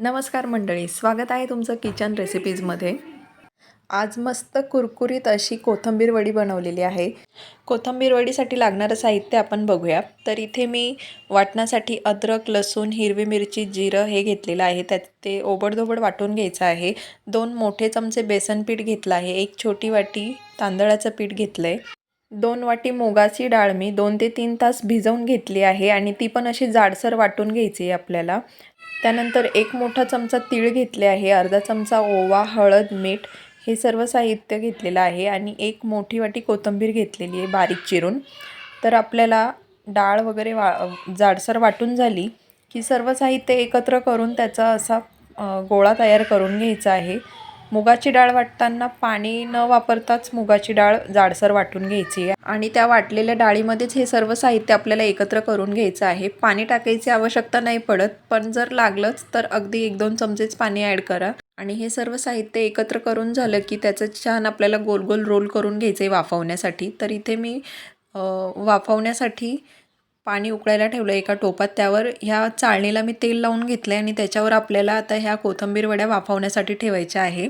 नमस्कार मंडळी स्वागत आहे तुमचं किचन रेसिपीजमध्ये आज मस्त कुरकुरीत अशी कोथंबीर वडी बनवलेली आहे. कोथंबीर वडीसाठी लागणारं साहित्य आपण बघूया. तर इथे मी वाटण्यासाठी अद्रक लसूण हिरवी मिरची जिरं हे घेतलेलं आहे. त्यात ते ओबडधोबड वाटून घ्यायचं आहे. दोन मोठे चमचे बेसन पीठ घेतलं आहे. एक छोटी वाटी तांदळाचं पीठ घेतलं आहे दोन वाटी मुगाची डाळ मी दोन ते तीन तास भिजवून घेतली आहे आणि ती पण अशी जाडसर वाटून घ्यायची आहे आपल्याला. त्यानंतर एक मोठा चमचा तीळ घेतले आहे अर्धा चमचा ओवा हळद मीठ हे सर्व साहित्य घेतलेलं आहे आणि एक मोठी वाटी कोथिंबीर घेतलेली आहे बारीक चिरून. तर आपल्याला डाळ वगैरे वा जाडसर वाटून झाली की सर्व साहित्य एकत्र करून त्याचा असा गोळा तयार करून घ्यायचा आहे. मुगाची डाळ वाटताना पाणी न वापरताच मुगाची डाळ जाडसर वाटून घ्यायची आहे. आणि त्या वाटलेल्या डाळीमध्येच हे सर्व साहित्य आपल्याला एकत्र करून घ्यायचं आहे. पाणी टाकायची आवश्यकता नाही पडत पण जर लागलंच तर अगदी एक दोन चमचेच पाणी ॲड करा. आणि हे सर्व साहित्य एकत्र करून झालं की त्याचं छान आपल्याला गोल गोल रोल करून घ्यायचं आहे वाफवण्यासाठी. तर इथे मी वाफवण्यासाठी पाणी उकळायला ठेवलं एका टोपात. त्यावर ह्या चाळणीला मी तेल लावून घेतलं आहे आणि त्याच्यावर आपल्याला आता ह्या कोथंबीर वड्या वाफवण्यासाठी ठेवायच्या आहे.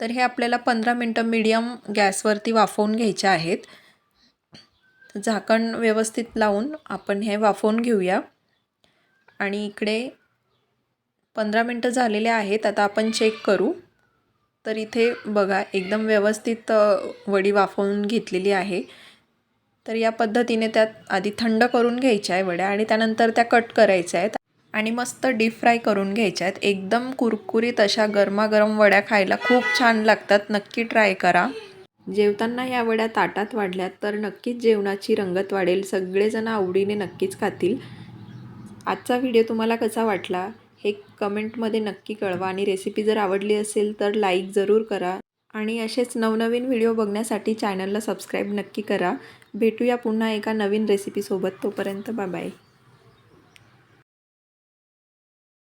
तर हे आपल्याला पंधरा मिनटं मीडियम गॅसवरती वाफवून घ्यायच्या आहेत. झाकण व्यवस्थित लावून आपण हे वाफवून घेऊया. आणि इकडे पंधरा मिनटं झालेले आहेत आता आपण चेक करू. तर इथे बघा एकदम व्यवस्थित वडी वाफवून घेतलेली आहे. तर या पद्धतीने त्यात आधी थंड करून घ्यायच्या आहे वड्या आणि त्यानंतर त्या कट करायच्या आहेत. आणि मस्त डीप फ्राय करून घ्यायच्या आहेत. एकदम कुरकुरीत अशा गरमागरम वड्या खायला खूप छान लागतात. नक्की ट्राय करा. जेवताना या वड्या ताटात वाढल्यात तर नक्कीच जेवणाची रंगत वाढेल. सगळेजण आवडीने नक्कीच खातील. आजचा व्हिडिओ तुम्हाला कसा वाटला हे कमेंटमध्ये नक्की कळवा आणि रेसिपी जर आवडली असेल तर लाईक जरूर करा. आणि असेच नवनवीन व्हिडिओ बघण्यासाठी चॅनलला सबस्क्राईब नक्की करा. भेटूया पुन्हा एका नवीन रेसिपीसोबत तोपर्यंत बाय बाय.